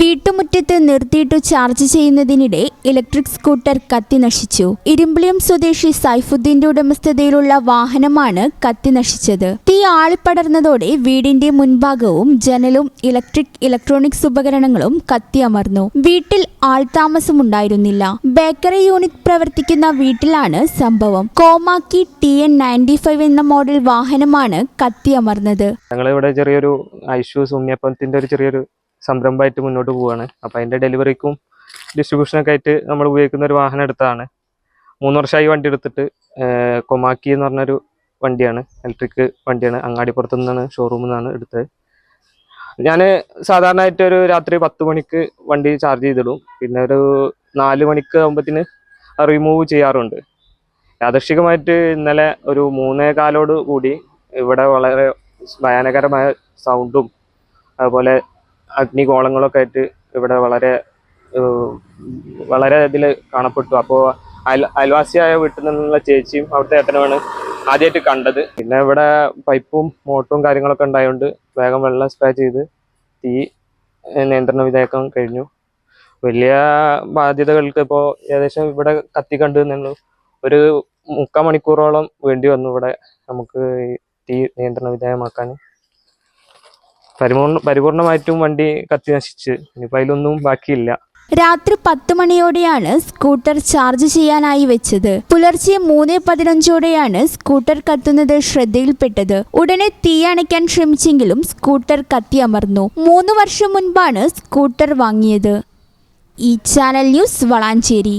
വീട്ടുമുറ്റത്ത് നിർത്തിയിട്ട് ചാർജ് ചെയ്യുന്നതിനിടെ ഇലക്ട്രിക് സ്കൂട്ടർ കത്തി നശിച്ചു. ഇരുമ്പിളിയം സ്വദേശി സൈഫുദ്ദീന്റെ ഉടമസ്ഥതയിലുള്ള വാഹനമാണ് കത്തി നശിച്ചത്. തീ ആളിപ്പടർന്നതോടെ വീടിന്റെ മുൻഭാഗവും ജനലും ഇലക്ട്രിക് ഇലക്ട്രോണിക്സ് ഉപകരണങ്ങളും കത്തിയമർന്നു വീട്ടിൽ ആൾതാമസമുണ്ടായിരുന്നില്ല. ബേക്കറി യൂണിറ്റ് പ്രവർത്തിക്കുന്ന വീട്ടിലാണ് സംഭവം. Komaki T N ninety five എന്ന മോഡൽ വാഹനമാണ് കത്തിയമർന്നത് ഞങ്ങളിവിടെ ചെറിയൊരു ഐഷ്യൂസ് ഉണ്ണിയപ്പത്തിന്റെ ഒരു ചെറിയൊരു സംരംഭമായിട്ട് മുന്നോട്ട് പോവുകയാണ് അപ്പം അതിന്റെ ഡെലിവറിക്കും ഡിസ്ട്രിബ്യൂഷനൊക്കെ ആയിട്ട് നമ്മൾ ഉപയോഗിക്കുന്ന ഒരു വാഹനം എടുത്തതാണ് മൂന്ന് വർഷമായി വണ്ടി എടുത്തിട്ട് കൊമാക്കി എന്ന് പറഞ്ഞൊരു വണ്ടിയാണ്. ഇലക്ട്രിക് വണ്ടിയാണ്. അങ്ങാടിപ്പുറത്തു നിന്നാണ് ഷോറൂമിൽ നിന്നാണ് എടുത്തത്. ഞാൻ സാധാരണയായിട്ട് ഒരു രാത്രി പത്ത് മണിക്ക് വണ്ടി ചാർജ് ചെയ്തിടും. പിന്നെ ഒരു നാല് മണിക്ക് ആകുമ്പത്തിന് റിമൂവ് ചെയ്യാറുണ്ട്. യാദർശികമായിട്ട് ഇന്നലെ ഒരു മൂന്നേ കാലോട് കൂടി ഇവിടെ വളരെ ഭയാനകരമായ സൗണ്ടും അതുപോലെ അഗ്നിഗോളങ്ങളൊക്കെ ആയിട്ട് ഇവിടെ വളരെ വളരെ ഇതിൽ കാണപ്പെട്ടു. അപ്പോൾ അയൽ അയൽവാസിയായ വീട്ടിൽ നിന്നുള്ള ചേച്ചിയും അവിടുത്തെ ഏട്ടനുമാണ് ആദ്യമായിട്ട് കണ്ടത്. പിന്നെ ഇവിടെ പൈപ്പും മോട്ടറും കാര്യങ്ങളൊക്കെ ഉണ്ടായതുകൊണ്ട് വേഗം വെള്ളം സ്പ്രേ ചെയ്ത് തീ നിയന്ത്രണ വിധേയക്കാൻ കഴിഞ്ഞു. വലിയ ബാധ്യതകൾക്ക് ഇപ്പോൾ ഏകദേശം ഇവിടെ കത്തി കണ്ടു നിന്ന് ഒരു മുക്കാൽ മണിക്കൂറോളം വേണ്ടി വന്നു ഇവിടെ നമുക്ക് തീ നിയന്ത്രണ വിധേയമാക്കാൻ പരിപൂർണ പരിപൂർണമായിട്ടും വണ്ടി കത്തി നശിച്ച്. ഇനിയിപ്പോൾ അതിലൊന്നും ബാക്കിയില്ല. രാത്രി പത്ത് മണിയോടെയാണ് സ്കൂട്ടർ ചാർജ് ചെയ്യാനായി വെച്ചത്. പുലർച്ചെ മൂന്ന് പതിനഞ്ചോടെയാണ് സ്കൂട്ടർ കത്തുന്നത് ശ്രദ്ധയിൽപ്പെട്ടത്. ഉടനെ തീ അണയ്ക്കാൻ ശ്രമിച്ചെങ്കിലും സ്കൂട്ടർ കത്തിയമർന്നു മൂന്ന് വർഷം മുൻപാണ് സ്കൂട്ടർ വാങ്ങിയത്. ഈ channel news Valanchery.